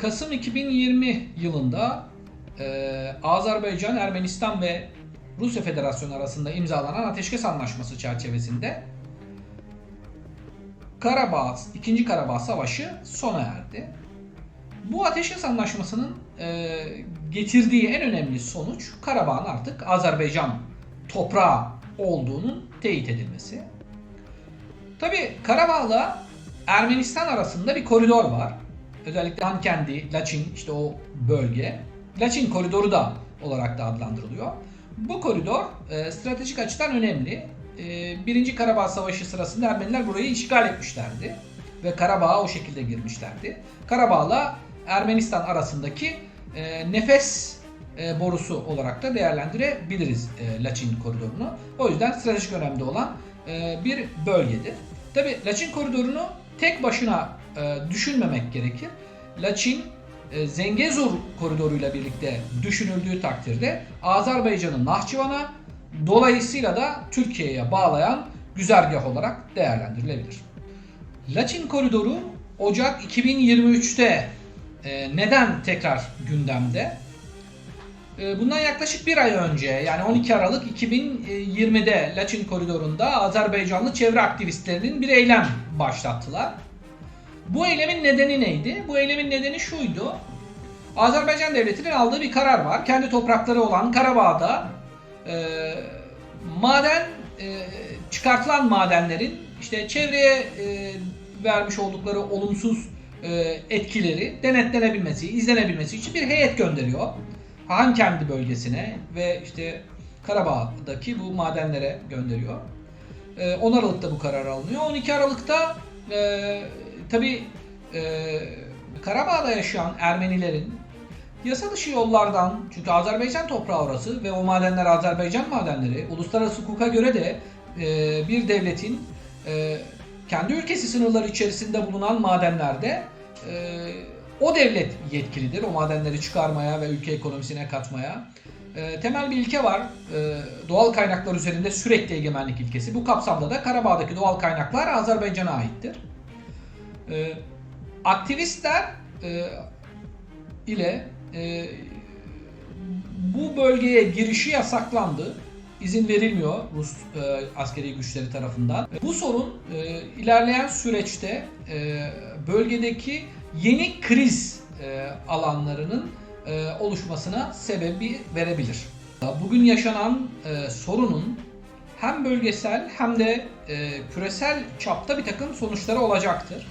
Kasım 2020 yılında e, Azerbaycan, Ermenistan ve Rusya Federasyonu arasında imzalanan ateşkes anlaşması çerçevesinde Karabağ, 2. Karabağ Savaşı sona erdi. Bu ateşkes anlaşmasının e, getirdiği en önemli sonuç Karabağ'ın artık Azerbaycan toprağı olduğunun teyit edilmesi. Tabi Karabağ'la Ermenistan arasında bir koridor var. Özellikle Hankendi, Laçin işte o bölge. Laçin koridoru da olarak da adlandırılıyor. Bu koridor e, stratejik açıdan önemli. E, Birinci Karabağ Savaşı sırasında Ermeniler burayı işgal etmişlerdi. Ve Karabağ'a o şekilde girmişlerdi. Karabağ'la Ermenistan arasındaki e, nefes e, borusu olarak da değerlendirebiliriz e, Laçin koridorunu. O yüzden stratejik önemli olan e, bir bölgedir. Tabi Laçin koridorunu tek başına e, düşünmemek gerekir. Laçin e, Zengezur koridoruyla birlikte düşünüldüğü takdirde Azerbaycan'ın Nahçıvan'a dolayısıyla da Türkiye'ye bağlayan güzergah olarak değerlendirilebilir. Laçin koridoru Ocak 2023'te e, neden tekrar gündemde? E, Bundan yaklaşık bir ay önce yani 12 Aralık 2020'de Laçin koridorunda Azerbaycanlı çevre aktivistlerinin bir eylem başlattılar. Bu eylemin nedeni neydi? Bu eylemin nedeni şuydu. Azerbaycan devletinin aldığı bir karar var. Kendi toprakları olan Karabağ'da e, maden e, çıkartılan madenlerin işte çevreye e, vermiş oldukları olumsuz e, etkileri denetlenebilmesi, izlenebilmesi için bir heyet gönderiyor. Hankendi bölgesine ve işte Karabağ'daki bu madenlere gönderiyor. E, 10 Aralık'ta bu karar alınıyor. 12 Aralık'ta e, tabi e, Karabağ'da yaşayan Ermenilerin yasa dışı yollardan çünkü Azerbaycan toprağı orası ve o madenler Azerbaycan madenleri uluslararası hukuka göre de e, bir devletin e, kendi ülkesi sınırları içerisinde bulunan madenlerde e, o devlet yetkilidir o madenleri çıkarmaya ve ülke ekonomisine katmaya. E, temel bir ilke var. E, doğal kaynaklar üzerinde sürekli egemenlik ilkesi. Bu kapsamda da Karabağ'daki doğal kaynaklar Azerbaycan'a aittir. E, aktivistler e, ile e, bu bölgeye girişi yasaklandı. İzin verilmiyor Rus e, askeri güçleri tarafından. Bu sorun e, ilerleyen süreçte e, bölgedeki yeni kriz e, alanlarının e, oluşmasına sebebi verebilir. Bugün yaşanan e, sorunun hem bölgesel hem de e, küresel çapta bir takım sonuçları olacaktır.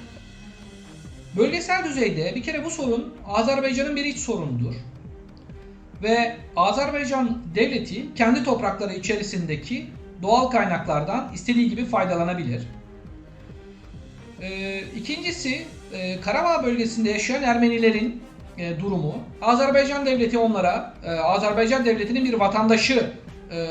Bölgesel düzeyde bir kere bu sorun Azerbaycan'ın bir iç sorunudur. Ve Azerbaycan devleti kendi toprakları içerisindeki doğal kaynaklardan istediği gibi faydalanabilir. Ee, ikincisi e, Karabağ bölgesinde yaşayan Ermenilerin e, durumu. Azerbaycan devleti onlara e, Azerbaycan devletinin bir vatandaşı e,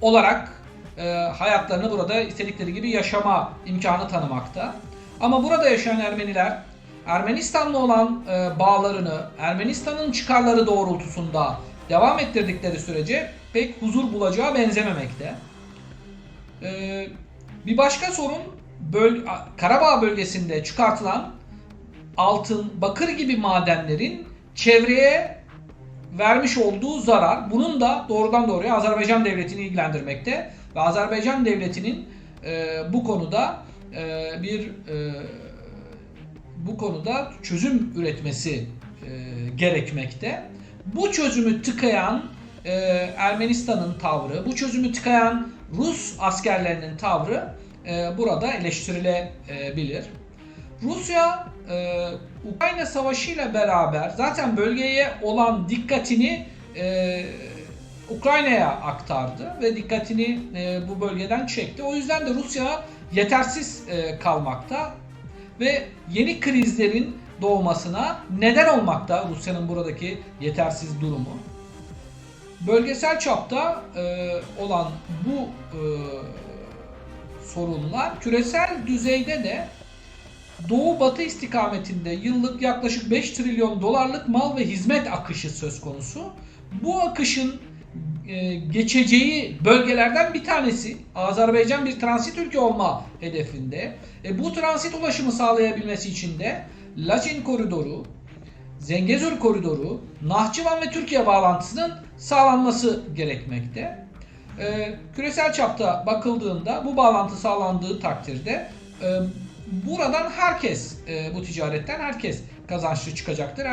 olarak e, hayatlarını burada istedikleri gibi yaşama imkanı tanımakta. Ama burada yaşayan Ermeniler Ermenistan'la olan e, bağlarını Ermenistan'ın çıkarları doğrultusunda devam ettirdikleri sürece pek huzur bulacağı benzememekte. E, bir başka sorun böl Karabağ bölgesinde çıkartılan altın, bakır gibi madenlerin çevreye vermiş olduğu zarar. Bunun da doğrudan doğruya Azerbaycan devletini ilgilendirmekte ve Azerbaycan devletinin e, bu konuda e, bir e, bu konuda çözüm üretmesi e, gerekmekte. Bu çözümü tıkayan e, Ermenistan'ın tavrı, bu çözümü tıkayan Rus askerlerinin tavrı e, burada eleştirilebilir. Rusya e, Ukrayna Savaşı ile beraber zaten bölgeye olan dikkatini e, Ukrayna'ya aktardı ve dikkatini e, bu bölgeden çekti. O yüzden de Rusya yetersiz e, kalmakta ve yeni krizlerin doğmasına neden olmakta Rusya'nın buradaki yetersiz durumu. Bölgesel çapta e, olan bu e, sorunlar küresel düzeyde de Doğu Batı istikametinde yıllık yaklaşık 5 trilyon dolarlık mal ve hizmet akışı söz konusu. Bu akışın geçeceği bölgelerden bir tanesi. Azerbaycan bir transit ülke olma hedefinde. E, bu transit ulaşımı sağlayabilmesi için de Laçin koridoru Zengezur koridoru, Nahçıvan ve Türkiye bağlantısının sağlanması gerekmekte. Ee, küresel çapta bakıldığında bu bağlantı sağlandığı takdirde e, buradan herkes e, bu ticaretten herkes kazançlı çıkacaktır.